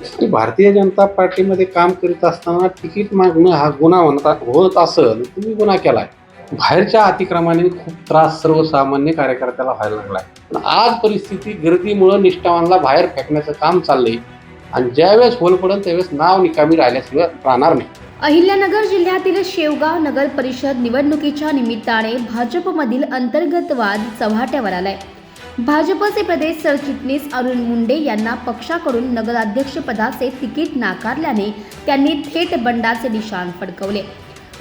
की भारतीय जनता पार्टीमध्ये काम करीत असताना तिकीट मागणं हा गुन्हा म्हणता होत असेल तुम्ही गुन्हा केलाय. बाहेरच्या अतिक्रमाने खूप त्रास सर्वसामान्य कार्यकर्त्याला व्हायला लागलाय. पण आज परिस्थिती गर्दीमुळं निष्ठावानला बाहेर फेकण्याचं काम चाललंय. आणि ज्यावेळेस होल पडेल त्यावेळेस नाव निकामी राहिल्याशिवाय राहणार नाही. अहिल्यानगर जिल्ह्यातील शेवगाव नगर परिषद निवडणुकीच्या निमित्ताने भाजपमधील अंतर्गत वाद चव्हाट्यावर आलाय. भाजपचे प्रदेश सरचिटणीस अरुण मुंडे यांना पक्षाकडून नगराध्यक्षपदाचे तिकीट नाकारल्याने त्यांनी थेट बंडाचे निशाण फडकवले.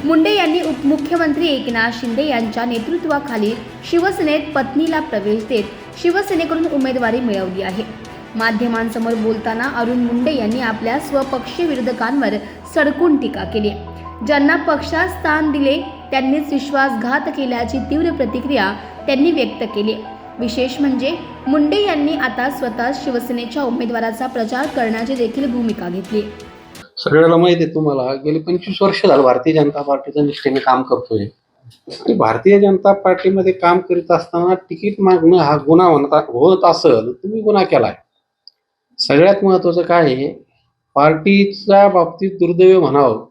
मुंडे यांनी उपमुख्यमंत्री एकनाथ शिंदे यांच्या नेतृत्वाखाली शिवसेनेत पत्नीला प्रवेश देत शिवसेनेकडून उमेदवारी मिळवली आहे. माध्यमांसमोर बोलताना अरुण मुंडे यांनी आपल्या स्वपक्षीय विरोधकांवर सडकून टीका केली. ज्यांना पक्षात स्थान दिले त्यांनीच विश्वासघात केल्याची तीव्र प्रतिक्रिया त्यांनी व्यक्त केली. विशेष म्हणजे मुंडे यांनी आता स्वतः शिवसेनेच्या उमेदवाराचा प्रचार करण्याची देखील भूमिका घेतली. सगळ्याला माहिती आहे तुम्हाला गेली पंचवीस वर्ष झालं भारतीय जनता पार्टीच्या निष्ठेने काम करतोय. आणि भारतीय जनता पार्टीमध्ये काम करीत असताना तिकीट मागणं हा गुन्हा म्हणता होत असेल तुम्ही गुन्हा केलाय. सगळ्यात महत्वाचं काय आहे पार्टीच्या बाबतीत दुर्दैव म्हणावं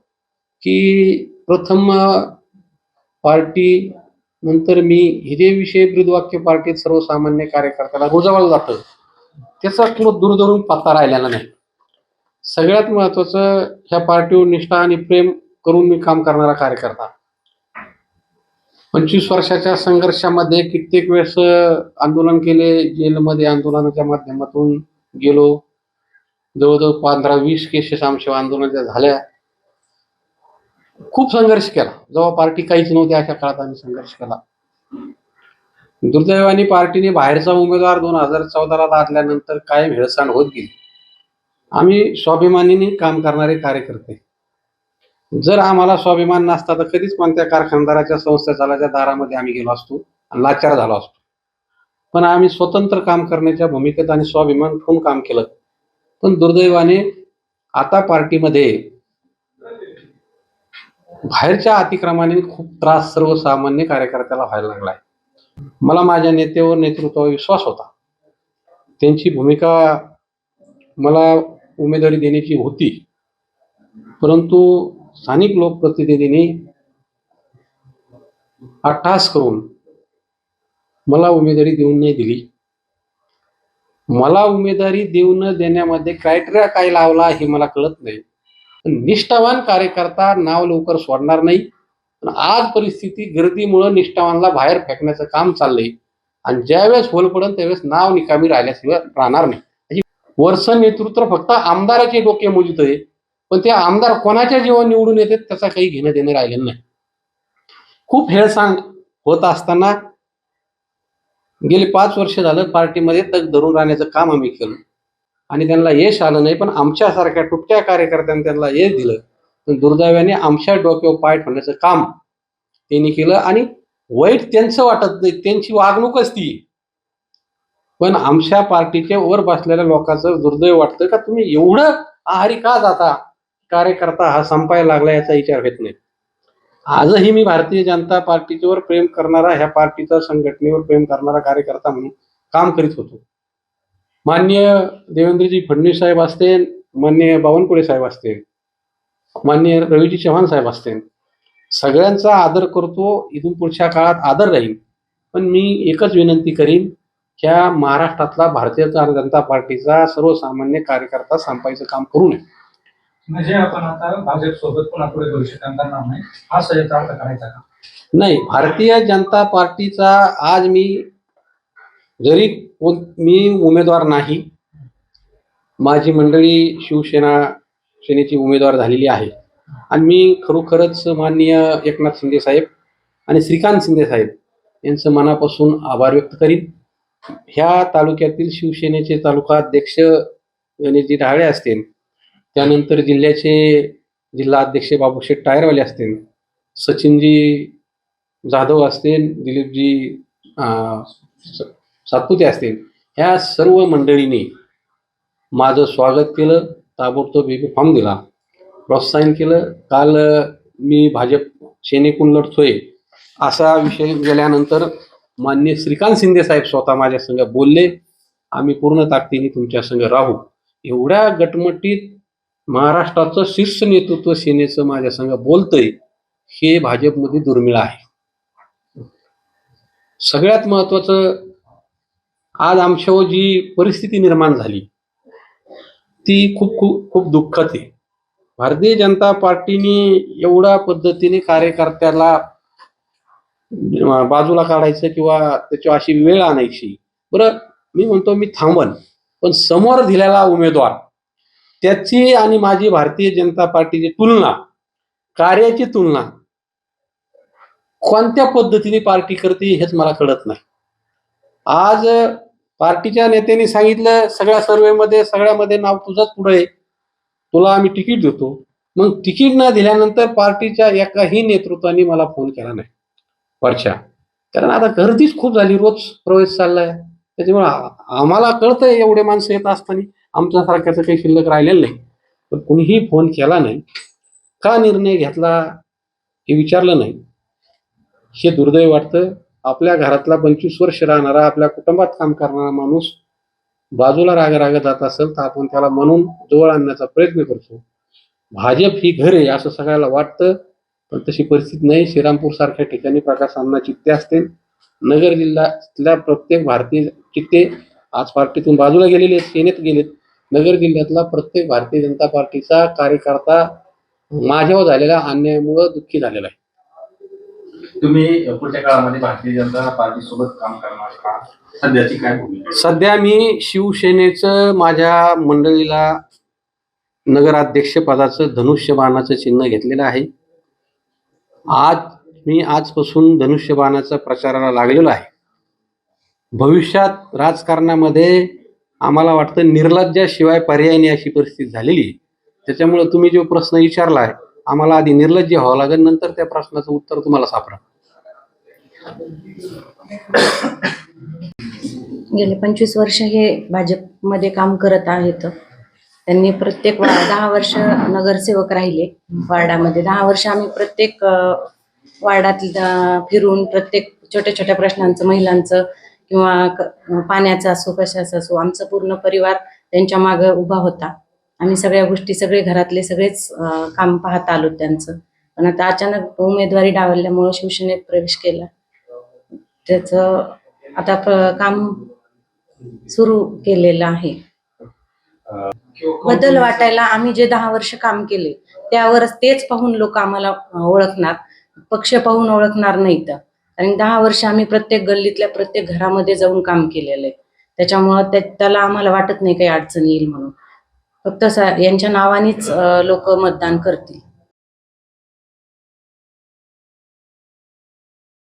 की प्रथम पार्टी नंतर मी हे जे विषय ब्रीदवाक्य पार्टीत सर्वसामान्य कार्यकर्त्याला रुजवलं जातं त्याचा थोडं दूरधरून पत्ता राहिलेला नाही. सगळ्यात महत्वाचं ह्या पार्टीवर निष्ठा आणि प्रेम करून मी काम करणारा कार्यकर्ता. पंचवीस वर्षाच्या संघर्षामध्ये कित्येक वेळेस आंदोलन केले. जेलमध्ये आंदोलनाच्या माध्यमातून गेलो. जवळजवळ पंधरा वीस केसेस आमच्या आंदोलनाच्या झाल्या. खूप संघर्ष केला. जेव्हा पार्टी काहीच नव्हती अशा काळात आम्ही संघर्ष केला. दुर्दैवाने पार्टीने बाहेरचा उमेदवार दोन हजार चौदाला लादल्यानंतर कायम हेळसांड होत गेली. आम्ही स्वाभिमानीने काम करणारे कार्यकर्ते. जर आम्हाला स्वाभिमान नसता तर कधीच कोणत्या कारखानदाराच्या संस्थेच्या दारामध्ये आम्ही गेलो असतो आणि लाचार झालो असतो. पण आम्ही स्वतंत्र काम करण्याच्या भूमिकेत आणि स्वाभिमान ठेवून काम केलं. पण दुर्दैवाने आता पार्टीमध्ये बाहेरच्या अतिक्रमाने खूप त्रास सर्वसामान्य कार्यकर्त्याला व्हायला लागलाय. मला माझ्या नेत्यावर नेतृत्वावर विश्वास होता. त्यांची भूमिका मला उमेदवारी देण्याची होती. परंतु स्थानिक लोकप्रतिनिधींनी अट्टहास करून मला उमेदवारी देऊन नाही दिली. मला उमेदवारी देऊ न देण्यामध्ये क्रायटेरिया काय लावला हे मला कळत नाही. निष्ठावान कार्यकर्ता नाव लवकर सोडणार नाही. पण आज परिस्थिती गर्दीमुळं निष्ठावानला बाहेर फेकण्याचं काम चाललंय. आणि ज्यावेळेस होल पडेल त्यावेळेस नाव निकामी राहिल्याशिवाय राहणार नाही. म्हणजे नेतृत्व फक्त आमदाराचे डोके मोजित आहे पण ते आमदार कोणाच्या जेव्हा निवडून येतात त्याचा काही घेणं देणं राहिलेलं नाही. खूप हेळसांड होत असताना गेली पाच वर्ष झालं पार्टीमध्ये तग धरून राहण्याचं काम आम्ही केलं. आणि त्यांना यश आलं नाही पण आमच्यासारख्या तुटक्या कार्यकर्त्यांनी त्यांना यश दिलं. पण दुर्दैवाने आमच्या डोक्यावर पाय ठेवण्याचं काम त्यांनी केलं आणि वाईट त्यांचं वाटत नाही त्यांची वागणूकच ती पण आमच्या पार्टीच्या वर बसलेल्या लोकांचं दुर्दैव वाटतं का तुम्ही एवढं आहारी का जाता? कार्यकर्ता हा संपायला लागला याचा विचार घेत नाही. आजही मी भारतीय जनता पार्टीवर प्रेम करणारा ह्या पार्टीचा संघटनेवर प्रेम करणारा कार्यकर्ता म्हणून काम करीत होतो. माननीय देवेंद्रजी फडणवीस साहेब असतील माननीय बावनकुळे साहेब असतील माननीय रवीजी चव्हाण साहेब असतील सगळ्यांचा आदर करतो इथून पुढच्या काळात आदर राहील. पण मी एकच विनंती करीन ह्या महाराष्ट्रातला भारतीय जनता पार्टीचा सर्वसामान्य कार्यकर्ता संपायचं काम करू नये. म्हणजे आपण आता भाजप सोबत पुढे नाही. हा करायचा का? नाही भारतीय जनता पार्टीचा आज मी जरी कोण- मी उमेदवार नाही माझी मंडळी शिवसेना सेनेची उमेदवार झालेली आहे. आणि मी खरोखरच माननीय एकनाथ शिंदे साहेब आणि श्रीकांत शिंदे साहेब यांचं मनापासून आभार व्यक्त करीन. ह्या तालुक्यातील शिवसेनेचे तालुका अध्यक्ष गणेशजी ढाळे असतील त्यानंतर जिल्ह्याचे जिल्हा अध्यक्ष बाबूशेठ टायरवाले असतील सचिनजी जाधव असतील दिलीपजी सातपुते असतील. ह्या सर्व मंडळींनी माझं स्वागत केलं ताबडतोब बी फॉर्म दिला. प्रोत्साहन केलं. काल मी भाजप सेनेकून लढतोय असा विषय गेल्यानंतर मान्य श्रीकांत शिंदे साहेब स्वतः माझ्या संघ बोलले. आम्ही पूर्ण ताकदीने तुमच्या संग राहू. एवढ्या गटमटीत महाराष्ट्राचं शीर्ष नेतृत्व सेनेचं माझ्या संघ बोलतंय हे भाजपमध्ये दुर्मिळ आहे. सगळ्यात महत्वाचं आज आमच्यावर जी परिस्थिती निर्माण झाली ती खूप खूप खूप दुःखद आहे. भारतीय जनता पार्टीने एवढ्या पद्धतीने कार्यकर्त्याला बाजूला काढायचं किंवा त्याची अशी वेळ आणायची. बरं मी म्हणतो मी थांबन पण समोर दिलेला उमेदवार त्याची आणि माझी भारतीय जनता पार्टीची तुलना कार्याची तुलना कोणत्या पद्धतीने पार्टी करते हेच मला कळत नाही. आज पार्टीच्या नेत्यांनी सांगितलं सगळ्या सर्वेमध्ये सगळ्यामध्ये नाव तुझंच पुढे आहे. तुला आम्ही तिकीट देतो. मग तिकीट न दिल्यानंतर पार्टीच्या एकाही नेतृत्वाने मला फोन केला नाही. वरच्या. कारण आता गर्दीच खूप झाली रोज प्रवेश चाललाय. त्याच्यामुळे आम्हाला कळतंय एवढे माणसं येत असताना. आमच्यासारख्याचं काही शिल्लक राहिलेलं नाही. पण कुणीही फोन केला नाही का निर्णय घेतला हे विचारलं नाही. हे दुर्दैव वाटतं. आपल्या घरातला पंचवीस वर्ष राहणारा आपल्या कुटुंबात काम करणारा माणूस बाजूला राग राग जात असेल तर आपण त्याला म्हणून जवळ आणण्याचा प्रयत्न करतो. भाजप ही घर आहे असं सगळ्याला वाटतं पण तशी परिस्थिती नाही. श्रीरामपूर सारख्या ठिकाणी प्रकाश अण्णा चित्ते असतील. नगर जिल्ह्यातल्या प्रत्येक भारतीय चित्ते आज पार्टीतून बाजूला गेलेले आहेत सेनेत गेलेत. नगर जिल्ह्यातला प्रत्येक भारतीय जनता पार्टीचा कार्यकर्ता माझ्यावर झालेल्या अन्यायामुळं दुःखी झालेला आहे. तुम्ही पुढच्या काळामध्ये भारतीय जनता पार्टी सोबत काम करणार का? सध्याची काय भूमिका? सध्या मी शिवसेनेचं माझ्या मंडळीला नगराध्यक्ष पदाचं धनुष्यबाणाचं चिन्ह घेतलेलं आहे. आज मी आजपासून धनुष्यबाणाचा प्रचाराला लागलेलो आहे. भविष्यात राजकारणामध्ये आम्हाला वाटतं निर्लज्जाशिवाय पर्याय नाही अशी परिस्थिती झालेली आहे. त्याच्यामुळे तुम्ही जो प्रश्न विचारला आहे आम्हाला आधी निर्लज्ज व्हावं लागेल नंतर त्या प्रश्नाचं उत्तर तुम्हाला सापडा गेले पंचवीस वर्ष हे भाजपमध्ये काम करत आहेत. त्यांनी प्रत्येक दहा वर्ष नगरसेवक राहिले वार्डामध्ये. दहा वर्ष आम्ही प्रत्येक वार्डात फिरून प्रत्येक छोट्या छोट्या प्रश्नांचं महिलांचं किंवा पाण्याचा पाण्याचं असो कशाचं असो आमचं पूर्ण परिवार त्यांच्या मागे उभा होता. आम्ही सगळ्या गोष्टी सगळे घरातले सगळेच काम पाहत आलो त्यांचं. पण आता अचानक उमेदवारी डावलल्यामुळं शिवसेनेत प्रवेश केला. त्याचं आता काम सुरू केलेलं आहे. बदल वाटायला आम्ही जे दहा वर्ष काम केले त्यावरच तेच पाहून लोक आम्हाला ओळखणार. पक्ष पाहून ओळखणार नाहीत. कारण दहा वर्ष आम्ही प्रत्येक गल्लीतल्या प्रत्येक घरामध्ये जाऊन काम केलेलं आहे. त्याच्यामुळं त्याला आम्हाला वाटत नाही काही अडचण येईल म्हणून. फक्त सा- यांच्या नावानेच लोक मतदान करतील.